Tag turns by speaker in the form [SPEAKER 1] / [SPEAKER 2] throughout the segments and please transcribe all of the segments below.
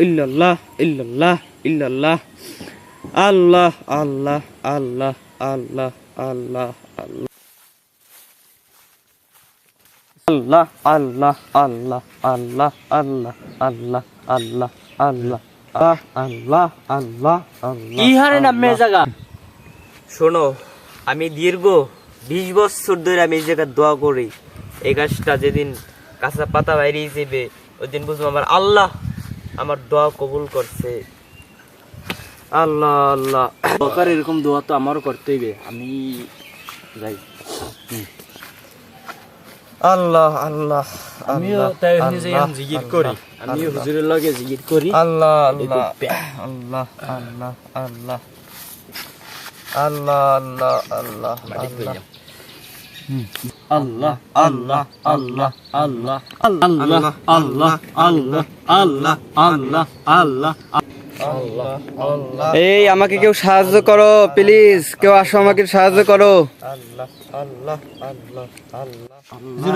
[SPEAKER 1] ইল্লাল্লাহ ইল্লাল্লাহ ইল্লাল্লাহ আল্লাহ আল্লাহ আল্লাহ আল্লাহ আল্লাহ আল্লাহ আল্লাহ আল্লাহ আল্লাহ আল্লাহ আল্লাহ আল্লাহ আল্লাহ আল্লাহ আল্লাহ আল্লাহ
[SPEAKER 2] কি হারে নামে জায়গা
[SPEAKER 1] শোনো আমি দীর্ঘ বিশ বছর ধরে আমি এই জায়গায় দোয়া করি এই গাছটা যেদিন কাঁচা পাতা বাইরে যাবে ওই দিন বুঝব আমার আল্লাহ আমার দোয়া কবুল করছে। আল্লাহ আল্লাহ।
[SPEAKER 2] দরকার এরকম দোয়া তো আমারও করতে হইবে আমি যাই।
[SPEAKER 1] আল্লাহ আল্লাহ
[SPEAKER 2] আমিও তাই জিকির করি। আমিও হুজুরের লগে জিকির করি।
[SPEAKER 1] আল্লাহ আল্লাহ আল্লাহ আল্লাহ আল্লাহ। আল্লাহ আল্লাহ আল্লাহ আল্লাহ
[SPEAKER 2] আল্লাহ আল্লাহ আল্লাহ আল্লাহ আল্লাহ আল্লাহ আল্লাহ আল্লাহ আল্লাহ আল্লাহ
[SPEAKER 1] আল্লাহ আল্লাহ
[SPEAKER 3] এই আমাকে কেউ সাহায্য করো প্লিজ কেউ আসো আমাকে সাহায্য করো
[SPEAKER 1] আল্লাহ আল্লাহ আল্লাহ আল্লাহ
[SPEAKER 2] হুজুর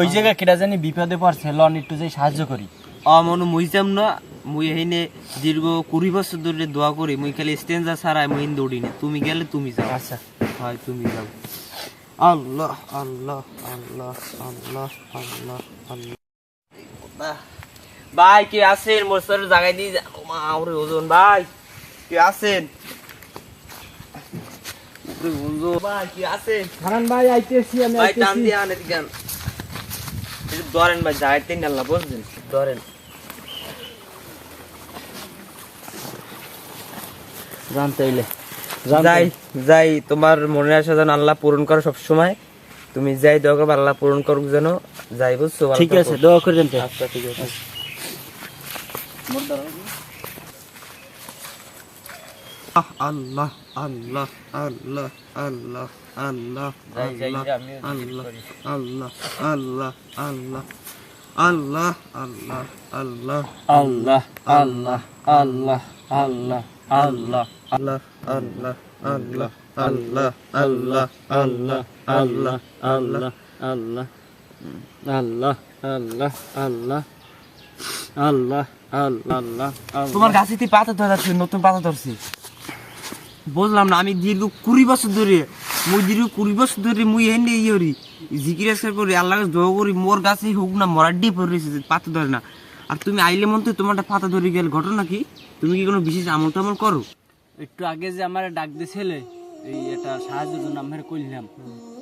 [SPEAKER 2] ওই জায়গা কেটা জানি বিপদে পড়ছে লন একটু যাই সাহায্য করি
[SPEAKER 1] অমন মুইতাম না মুই হেনে দীর্ঘ কুড়ি বছর ধরে দোয়া করি মুই খালি স্টেঞ্জা ছাড়াই মুই হিন দৌড়ি না তুমি গেলে তুমি যাও
[SPEAKER 2] আচ্ছা
[SPEAKER 1] হয় তুমি যাও আল্লাহ আল্লাহ আল্লাহ আল্লাহ আল্লাহ আল্লাহ। ভাই কে আছেন? মোর স্যার জায়গায় দিয়ে ওরে ওজন ভাই। কে আছেন? ভাই কে আছেন?
[SPEAKER 2] হারান ভাই আইতেছি আমি
[SPEAKER 1] ভাই টান দিয়ে ধরেন ধরেন।
[SPEAKER 2] জানতে
[SPEAKER 1] যাই যাই তোমার মনে আসা যেন আল্লাহ পূরণ করো সব সময় তুমি যাই দোয়া করবে আল্লাহ পূরণ করুক যেন যাই বুঝছ
[SPEAKER 2] ঠিক আছে দোয়া করে দেন
[SPEAKER 1] আচ্ছা ঠিক আছে আল্লাহ আল্লাহ আল্লাহ আল্লাহ আল্লাহ
[SPEAKER 2] যাই, যাই,
[SPEAKER 1] আল্লাহ আল্লাহ আল্লাহ আল্লাহ আল্লাহ আল্লাহ আল্লাহ আল্লাহ
[SPEAKER 2] আল্লাহ আল্লাহ আল্লাহ
[SPEAKER 1] তোমার গাছে তুই পাতা ধরাচ্ছি নতুন পাতা ধরছি বুঝলাম না আমি দীর্ঘ কুড়ি বছর ধরে মুই দীর্ঘ কুড়ি বছর ধরে মুই এনে ইয়ে করি জিকির করি আল্লাহ করি মোর গাছে হোক না মরার ডে পড়ে পাতা ধরে না আর তুমি আইলে মন্ত্রে তোমারটা পাতা ধরে গেল। ঘটনা কি? তুমি কি কোনো বিশেষ আমল টামল করো?
[SPEAKER 2] একটু আগে যে আমার ডাক দিয়েছিলে, এই এটা সাহায্যের জন্য আমি কইলাম।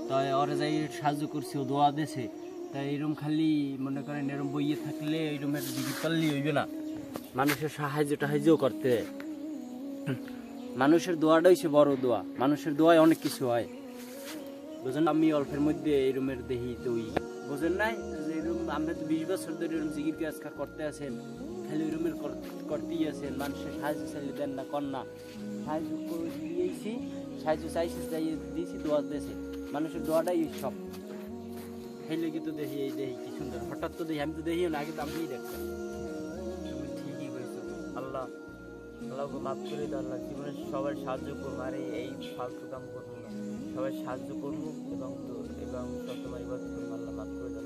[SPEAKER 2] তাই ওরা যাই সাহায্য করছে, ও দোয়া দিয়েছে। তাই এরকম খালি মনে করেন এরকম বইয়ে থাকলে এরকম একটা জিকির করলেই হইবে না। মানুষের সাহায্য টাহায্যও করতে মানুষের দোয়াটাই হচ্ছে বড় দোয়া। মানুষের দোয়ায় অনেক কিছু হয়। বুঝেন আমি অল্পের মধ্যে এরমের দেহি তুই বুঝেন নাই যে আমরা তো বিশ বছর ধরে এরকম জিকির কাজ করতে আছেন, খালি এরমের করতেই আছেন, মানুষের সাহায্য চাইলে দেন না, কর না। সাহায্য করে দিয়েছি, সাহায্য চাইছি চাই দিয়েছি, দোয়া দিয়েছে। মানুষের দোয়াটাই সব। হেলে কিন্তু দেখি, এই দেখি কি সুন্দর। হঠাৎ তো দেখি, আমি তো দেখি না, আগে তো আমি দেখতাম
[SPEAKER 1] তুমি ঠিকই কইছো। আল্লাহ আল্লাহ মাফ করে দাও, আল্লাহ জীবনে সবার সাহায্য করব আর এই- ফালতু কাম করব না। সবাই সাহায্য করব এবং তো, এবং সব তোমার ইবাদত করব আল্লাহ মাফ করে দাও।